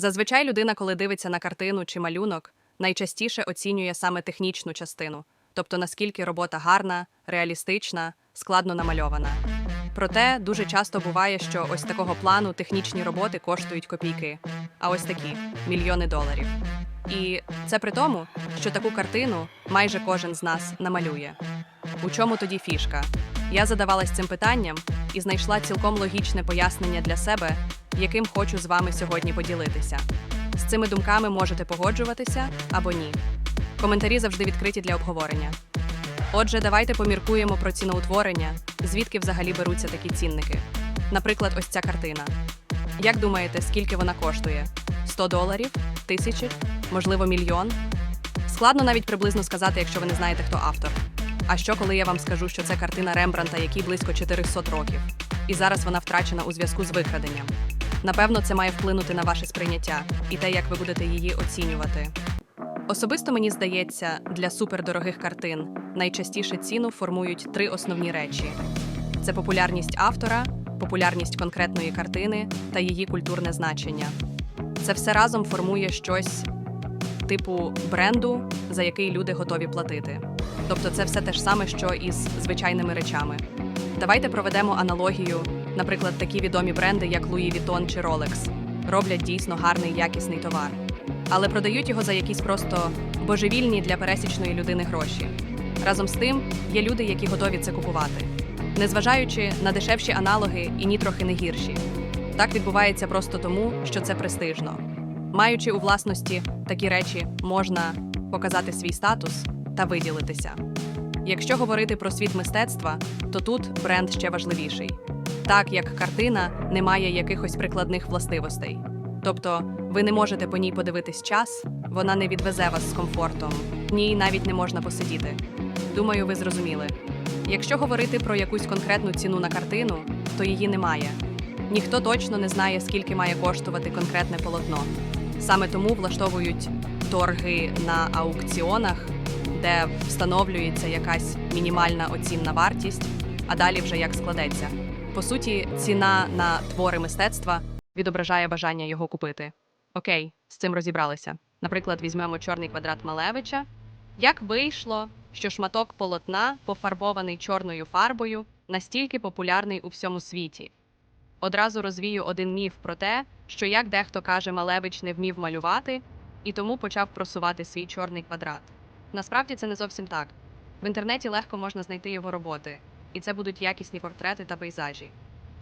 Зазвичай людина, коли дивиться на картину чи малюнок, найчастіше оцінює саме технічну частину, тобто наскільки робота гарна, реалістична, складно намальована. Проте дуже часто буває, що ось такого плану технічні роботи коштують копійки, а ось такі мільйони доларів. І це при тому, що таку картину майже кожен з нас намалює. У чому тоді фішка? Я задавалась цим питанням і знайшла цілком логічне пояснення для себе, яким хочу з вами сьогодні поділитися. З цими думками можете погоджуватися або ні. Коментарі завжди відкриті для обговорення. Отже, давайте поміркуємо про ціноутворення, звідки взагалі беруться такі цінники. Наприклад, ось ця картина. Як думаєте, скільки вона коштує? 100 доларів? Тисячі? Можливо, мільйон? Складно навіть приблизно сказати, якщо ви не знаєте, хто автор. А що, коли я вам скажу, що це картина Рембранта, якій близько 400 років, і зараз вона втрачена у зв'язку з викраденням? Напевно, це має вплинути на ваше сприйняття і те, як ви будете її оцінювати. Особисто мені здається, для супердорогих картин найчастіше ціну формують три основні речі: це популярність автора, популярність конкретної картини та її культурне значення. Це все разом формує щось типу бренду, за який люди готові платити. Тобто, це все те ж саме, що і з звичайними речами. Давайте проведемо аналогію. Наприклад, такі відомі бренди, як Louis Vuitton чи Rolex, роблять дійсно гарний якісний товар, але продають його за якісь просто божевільні для пересічної людини гроші. Разом з тим, є люди, які готові це купувати, незважаючи на дешевші аналоги і ні трохи не гірші. Так відбувається просто тому, що це престижно. Маючи у власності такі речі, можна показати свій статус та виділитися. Якщо говорити про світ мистецтва, то тут бренд ще важливіший. Так як картина не має якихось прикладних властивостей. Тобто ви не можете по ній подивитись час, вона не відвезе вас з комфортом, в ній навіть не можна посидіти. Думаю, ви зрозуміли. Якщо говорити про якусь конкретну ціну на картину, то її немає. Ніхто точно не знає, скільки має коштувати конкретне полотно. Саме тому влаштовують торги на аукціонах, де встановлюється якась мінімальна оцінна вартість, а далі вже як складеться. По суті, ціна на твори мистецтва відображає бажання його купити. Окей, з цим розібралися. Наприклад, візьмемо чорний квадрат Малевича. Як вийшло, що шматок полотна, пофарбований чорною фарбою, настільки популярний у всьому світі? Одразу розвію один міф про те, що як дехто каже, Малевич не вмів малювати і тому почав просувати свій чорний квадрат. Насправді це не зовсім так. В інтернеті легко можна знайти його роботи, і це будуть якісні портрети та пейзажі.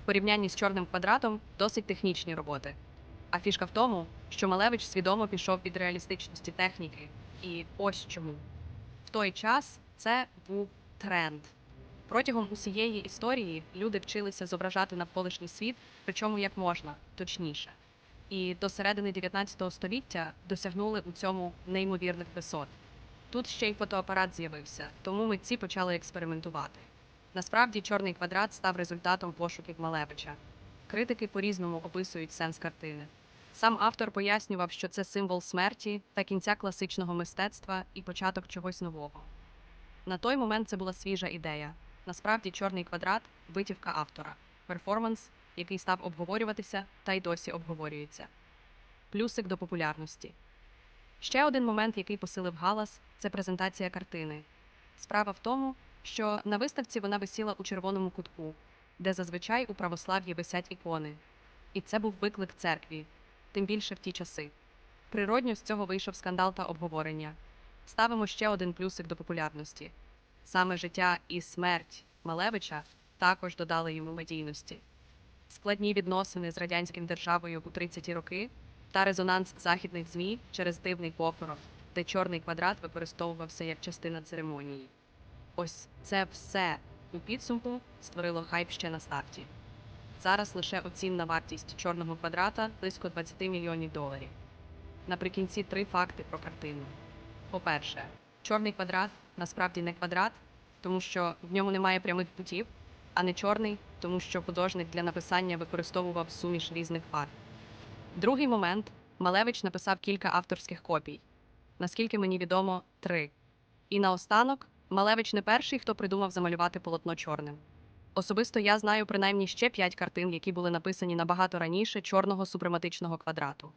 В порівнянні з чорним квадратом досить технічні роботи. А фішка в тому, що Малевич свідомо пішов від реалістичності техніки. І ось чому. В той час це був тренд. Протягом усієї історії люди вчилися зображати навколишній світ, причому як можна, точніше. І до середини 19 століття досягнули у цьому неймовірних висот. Тут ще й фотоапарат з'явився, тому митці почали експериментувати. Насправді, чорний квадрат став результатом пошуків Малевича. Критики по-різному описують сенс картини. Сам автор пояснював, що це символ смерті та кінця класичного мистецтва і початок чогось нового. На той момент це була свіжа ідея. Насправді, чорний квадрат витівка автора, перформанс, який став обговорюватися та й досі обговорюється. Плюсик до популярності. Ще один момент, який посилив галас, це презентація картини. Справа в тому, що на виставці вона висіла у червоному кутку, де зазвичай у православ'ї висять ікони. І це був виклик церкві, тим більше в ті часи. Природньо з цього вийшов скандал та обговорення. Ставимо ще один плюсик до популярності. Саме життя і смерть Малевича також додали йому медійності. Складні відносини з радянським державою у 30-ті роки та резонанс західних ЗМІ через дивний похорон, де чорний квадрат використовувався як частина церемонії. Ось це все у підсумку створило хайп ще на старті. Зараз лише оцінна вартість чорного квадрата близько 20 мільйонів доларів. Наприкінці три факти про картину. По-перше, чорний квадрат насправді не квадрат, тому що в ньому немає прямих путів, а не чорний, тому що художник для написання використовував суміш різних фарб. Другий момент Малевич написав кілька авторських копій. Наскільки мені відомо, три. І наостанок, Малевич не перший, хто придумав замалювати полотно чорним. Особисто я знаю принаймні ще п'ять картин, які були написані набагато раніше чорного супрематичного квадрату.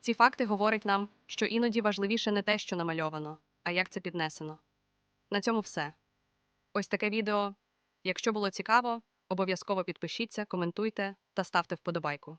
Ці факти говорять нам, що іноді важливіше не те, що намальовано, а як це піднесено. На цьому все. Ось таке відео. Якщо було цікаво, обов'язково підпишіться, коментуйте та ставте вподобайку.